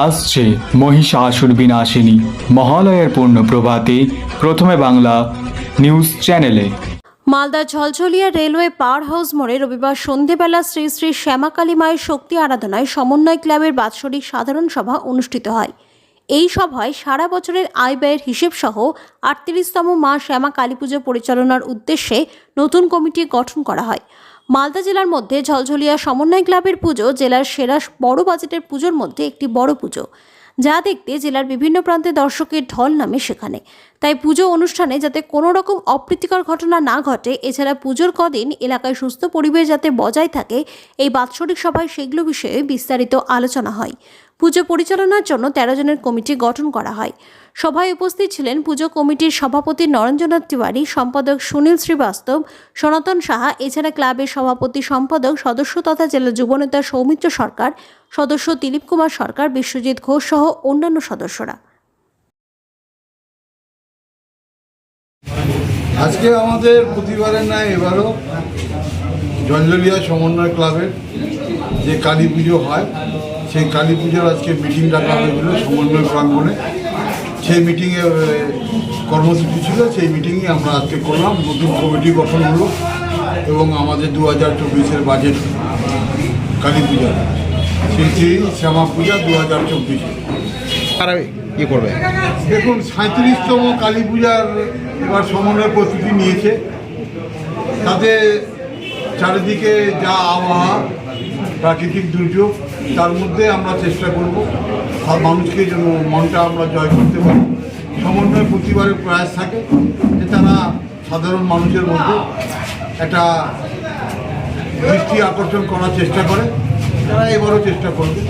আসছে মহিষাসুর বিনাশিনী। মহালয়ের পূর্ণ প্রভাতে প্রথমে বাংলা নিউজ চ্যানেলে। Malda Jhaljhalia railway power house মোড়ে রবিবার সন্ধেবেলা শ্রী শ্রী শ্যামাকালী মায়ের শক্তি আরাধনায় সমন্বয় ক্লাবের বাৎসরিক সাধারণ সভা অনুষ্ঠিত হয়। এই সভায় সারা বছরের আয় ব্যয়ের হিসেব সহ আটত্রিশতম মা শ্যামা কালী পুজো পরিচালনার উদ্দেশ্যে নতুন কমিটি গঠন করা হয়। মালদা জেলার মধ্যে ঝলঝলিয়া সমন্বয় ক্লাবের পুজো, জেলার সেরা বড় বাজেটের পুজোর মধ্যে একটি বড় পুজো। যা দেখতে জেলার বিভিন্ন প্রান্তে দর্শকের ঢল নামে সেখানে। তাই পুজো অনুষ্ঠানে যাতে কোনো রকম অপ্রীতিকর ঘটনা না ঘটে, এছাড়া পুজোর কদিন এলাকায় সুস্থ পরিবেশ যাতে বজায় থাকে, এই বাৎসরিক সভায় সেগুলো বিষয়ে বিস্তারিত আলোচনা হয়। পুজো পরিচালনার জন্য তেরো জনের কমিটি গঠন করা হয়। সভায় উপস্থিত ছিলেন পুজো কমিটির সভাপতি নরেন্দ্রনাথ তিওয়ারি, সম্পাদক সুনীল শ্রীবাস্তব, সনাতন সাহা, এছাড়া ক্লাবের সভাপতি সম্পাদক সদস্য তথা জেলা যুবনেতা সৌমিত্র সরকার, সদস্য দিলীপ কুমার সরকার, বিশ্বজিৎ ঘোষ সহ অন্যান্য সদস্যরা। আজকে আমাদের প্রতিবারের ন্যায় এবারও জঞ্জলিয়া সমন্বয় ক্লাবের যে কালী পুজো হয় সেই কালী পুজোর আজকে মিটিং ডাকা হয়েছিল সমন্বয় প্রাঙ্গণে। সেই মিটিংয়ে কর্মসূচি ছিল সেই মিটিংয়ে আমরা আজকে করলাম। নতুন কমিটি গঠন হলো এবং আমাদের দু হাজার চব্বিশের বাজেট কালী পূজা। সেই সেই শ্যামা পূজা দু হাজার চব্বিশে। তারা ইয়ে করবে? দেখুন সাঁত্রিশতম কালী পূজার এবার সমন্বয় প্রস্তুতি নিয়েছে। তাতে চারিদিকে যা আবহাওয়া প্রাকৃতিক দুর্যোগ তার মধ্যে আমরা চেষ্টা করব আর মানুষকে যেন মনটা আমরা জয় করতে পারি। সমন্বয় প্রতিবারের প্রয়াস থাকে যে তারা সাধারণ মানুষের মধ্যে একটা দৃষ্টি আকর্ষণ করার চেষ্টা করে তারা এবারও চেষ্টা করবে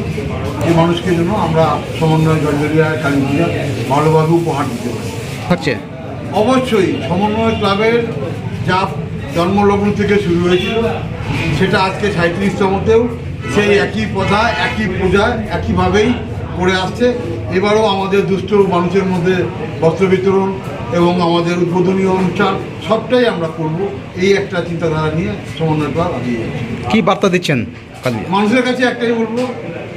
যে মানুষকে যেন আমরা সমন্বয় জঞ্জরিয়া কালী পূজা ভালোভাবে উপহার দিতে পারি। হচ্ছে। অবশ্যই সমন্বয় ক্লাবের যা জন্মলগ্ন থেকে শুরু হয়েছিল সেটা আজকে সাঁত্রিশতমতেও সেই একই পথা একই পূজা একইভাবেই করে আসছে। এবারও আমাদের দুষ্ট মানুষের মধ্যে বস্ত্র বিতরণ এবং আমাদের উদ্বোধনী অনুষ্ঠান সবটাই আমরা করব। এই একটা চিন্তাধারা নিয়ে সমন্বয় ক্লাব এগিয়ে যাচ্ছে কি বার্তা দিচ্ছেন মানুষের কাছে একটাই বলব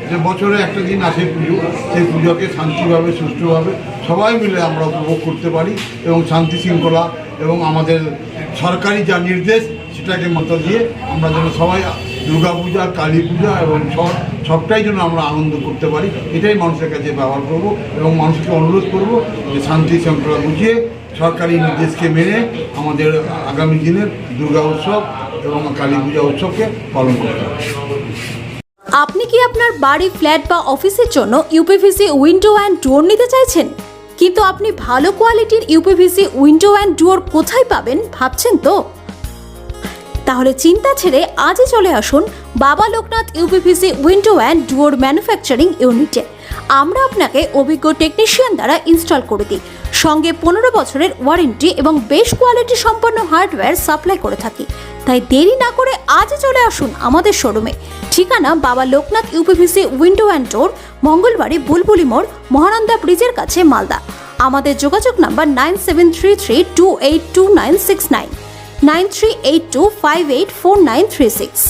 যে বছরে একটা দিন আসে পুজো। সেই পুজোকে শান্তিভাবে সুষ্ঠুভাবে সবাই মিলে আমরা উপভোগ করতে পারি এবং শান্তি শৃঙ্খলা এবং আমাদের সরকারি যা নির্দেশ সেটাকে মতো দিয়ে আমরা যেন সবাই দুর্গা পূজা, কালী পূজা এবং সব, সবটাই যেন আমরা আনন্দ করতে পারি, এটাই মানুষের কাছে ব্যবহার করব এবং মানুষকে অনুরোধ করব যে শান্তি শৃঙ্খলা বুঝিয়ে সরকারি নির্দেশকে মেনে আমাদের আগামী দিনের দুর্গা উৎসব এবং কালী পূজা উৎসবকে পালন করতে হবে। আপনি কি আপনার বাড়ি, ফ্ল্যাট বা অফিসের জন্য ইউপিভিসি উইন্ডো অ্যান্ড ডোর নিতে চাইছেন? কিন্তু আপনি ভালো কোয়ালিটির ইউপিভিসি উইন্ডো অ্যান্ড ডোর কোথায় পাবেন ভাবছেন তো? তাহলে চিন্তা ছেড়ে আজই চলে আসুন Baba Loknath UPVC window and door manufacturing ইউনিটে আমরা আপনাকে অভিজ্ঞ টেকনিশিয়ান দ্বারা ইনস্টল করে দিই। সঙ্গে পনেরো বছরের ওয়ারেন্টি এবং বেশ কোয়ালিটি সম্পন্ন হার্ডওয়্যার সাপ্লাই করে থাকি। তাই দেরি না করে আজই চলে আসুন আমাদের শোরুমে ঠিকানা Baba Loknath UPVC window and door Mangalbari, Bulbuli মোড়, মহানন্দা ব্রিজের কাছে মালদা। আমাদের যোগাযোগ number nine seven three three two eight two nine six nine nine three eight two five eight four nine three six.